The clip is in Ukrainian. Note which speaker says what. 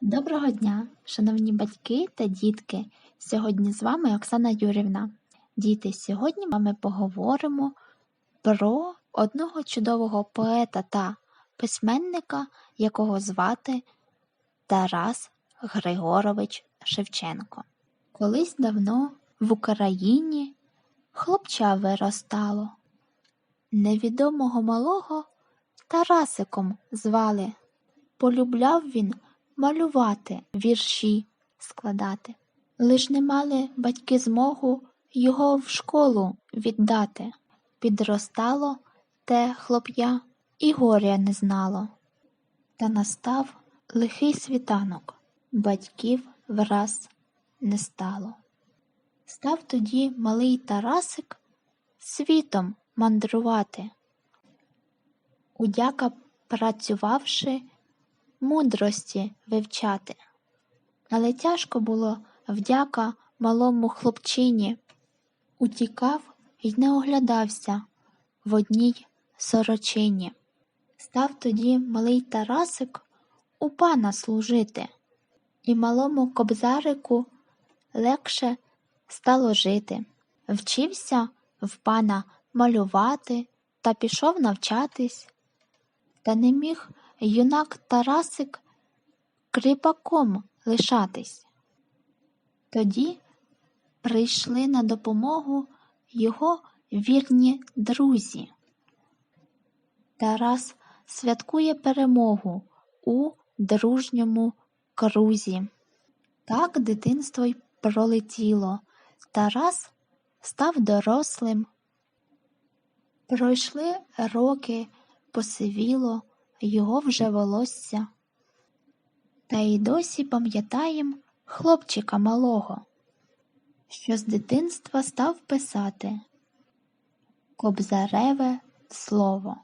Speaker 1: Доброго дня, шановні батьки та дітки! Сьогодні з вами Оксана Юрівна. Діти, сьогодні ми поговоримо про одного чудового поета та письменника, якого звати Тарас Григорович Шевченко. Колись давно в Україні хлопча виростало. Невідомого малого Тарасиком звали. Полюбляв він малювати, вірші складати. Лиш не мали батьки змогу його в школу віддати. Підростало те хлоп'я і горя не знало. Та настав лихий світанок, батьків враз не стало. Став тоді малий Тарасик світом мандрувати. Удяка працювавши, мудрості вивчати. Але тяжко було вдяка малому хлопчині. Утікав й не оглядався в одній сорочині. Став тоді малий Тарасик у пана служити, і малому кобзарику легше стало жити. Вчився в пана малювати та пішов навчатись. Та не міг юнак Тарасик кріпаком лишатись. Тоді прийшли на допомогу його вірні друзі. Тарас святкує перемогу у дружньому крузі. Так дитинство й пролетіло. Тарас став дорослим. Пройшли роки, посивіло його вже волосся. Та й досі пам'ятаєм хлопчика малого, що з дитинства став писати Кобзареве слово.